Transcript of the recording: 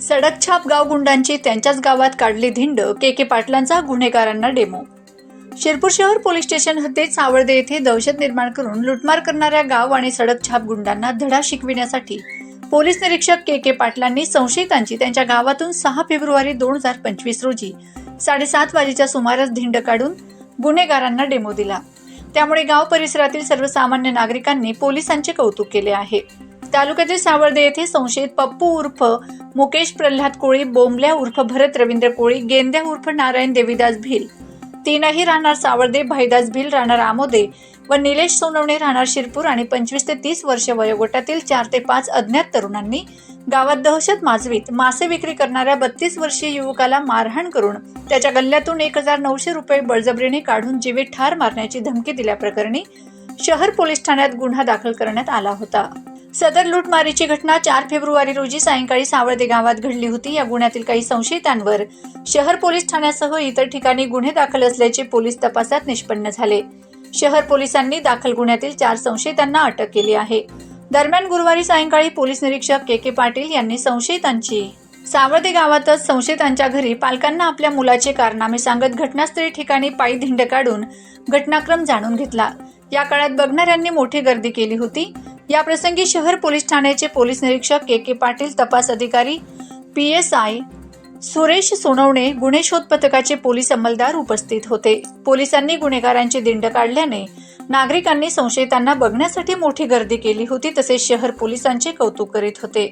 सडकछाप गाव गुंडांची त्यांच्याच गावात काढली धिंड के के पाटलांचा गुन्हेगारांना डेमो. शिरपूर शहर पोलीस स्टेशन हद्दीत सावळदे येथे दहशत निर्माण करून लुटमार करणाऱ्या गाव आणि सडकछाप गुंडांना धडा शिकविण्यासाठी पोलीस निरीक्षक के के पाटलांनी संशयितांची त्यांच्या गावातून सहा फेब्रुवारी दोन हजार पंचवीस रोजी साडेसात वाजेच्या सुमारास धिंड काढून गुन्हेगारांना डेमो दिला. त्यामुळे गाव परिसरातील सर्वसामान्य नागरिकांनी पोलिसांचे कौतुक केले आहे. तालुक्यातील सावर्दे येथे संशयित पप्पू उर्फ मुकेश प्रल्हाद कोळी बोंबल्या उर्फ भरत रवींद्र कोळी गेंद्या उर्फ नारायण देवीदास भिल. तीनही राहणार सावर्दे भाईदास भिल राहणार आमोदे व निलेश सोनवणे राहणार शिरपूर आणि पंचवीस ते तीस वर्ष वयोगटातील चार ते पाच अज्ञात तरुणांनी गावात दहशत माजवीत मासे विक्री करणाऱ्या बत्तीस वर्षीय युवकाला मारहाण करून त्याच्या गल्ल्यातून एक हजार नऊशे रुपये बळजबरीने काढून जीवित ठार मारण्याची धमकी दिल्याप्रकरणी शहर पोलीस ठाण्यात गुन्हा दाखल करण्यात आला होता. सदर लूटमारीची घटना चार फेब्रुवारी रोजी सायंकाळी सावळदे गावात घडली होती. या गुन्ह्यातील काही संशयितांवर शहर पोलीस ठाण्यासह इतर ठिकाणी गुन्हे दाखल असल्याचे पोलीस तपासात निष्पन्न झाले. शहर पोलिसांनी दाखल गुन्ह्यातील चार संशयितांना अटक केली आहे. दरम्यान गुरुवारी सायंकाळी पोलीस निरीक्षक के के पाटील यांनी संशयितांची सावर्दे गावातच संशयितांच्या घरी पालकांना आपल्या मुलाचे कारनामे सांगत घटनास्थळी ठिकाणी पायी धिंड काढून घटनाक्रम जाणून घेतला. या काळात बघणाऱ्यांनी मोठी गर्दी केली होती. या प्रसंगी शहर पोलीस ठाण्याचे पोलीस निरीक्षक के के पाटील तपास अधिकारी P S I Suresh Sonawane गुन्हे शोध पथकाचे पोलीस अंमलदार उपस्थित होते. पोलिसांनी गुन्हेगारांची दिंड काढल्याने नागरिकांनी संशयितांना बघण्यासाठी मोठी गर्दी केली होती तसेच शहर पोलिसांचे कौतुक करीत होते.